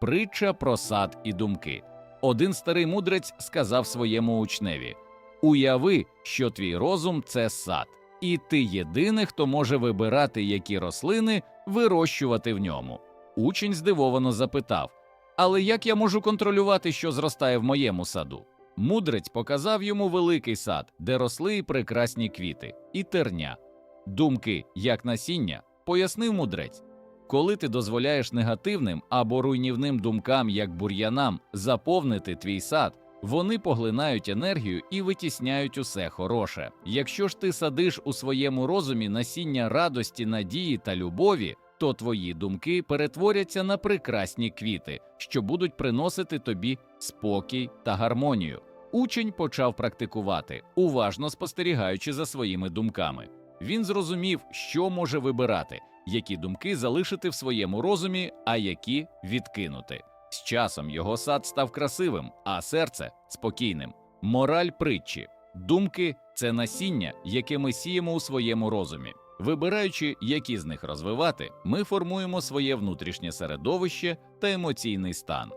Притча про сад і думки. Один старий мудрець сказав своєму учневі: Уяви, що твій розум це сад, і ти єдиний, хто може вибирати, які рослини вирощувати в ньому. Учень здивовано запитав: Але як я можу контролювати, що зростає в моєму саду? Мудрець показав йому великий сад, де росли й прекрасні квіти, і терня. Думки, як насіння, пояснив мудрець. Коли ти дозволяєш негативним або руйнівним думкам, як бур'янам, заповнити твій сад, вони поглинають енергію і витісняють усе хороше. Якщо ж ти садиш у своєму розумі насіння радості, надії та любові, то твої думки перетворяться на прекрасні квіти, що будуть приносити тобі спокій та гармонію. Учень почав практикувати, уважно спостерігаючи за своїми думками. Він зрозумів, що може вибирати, які думки залишити в своєму розумі, а які відкинути. З часом його сад став красивим, а серце спокійним. Мораль притчі. Думки це насіння, яке ми сіємо у своєму розумі. Вибираючи, які з них розвивати, ми формуємо своє внутрішнє середовище та емоційний стан.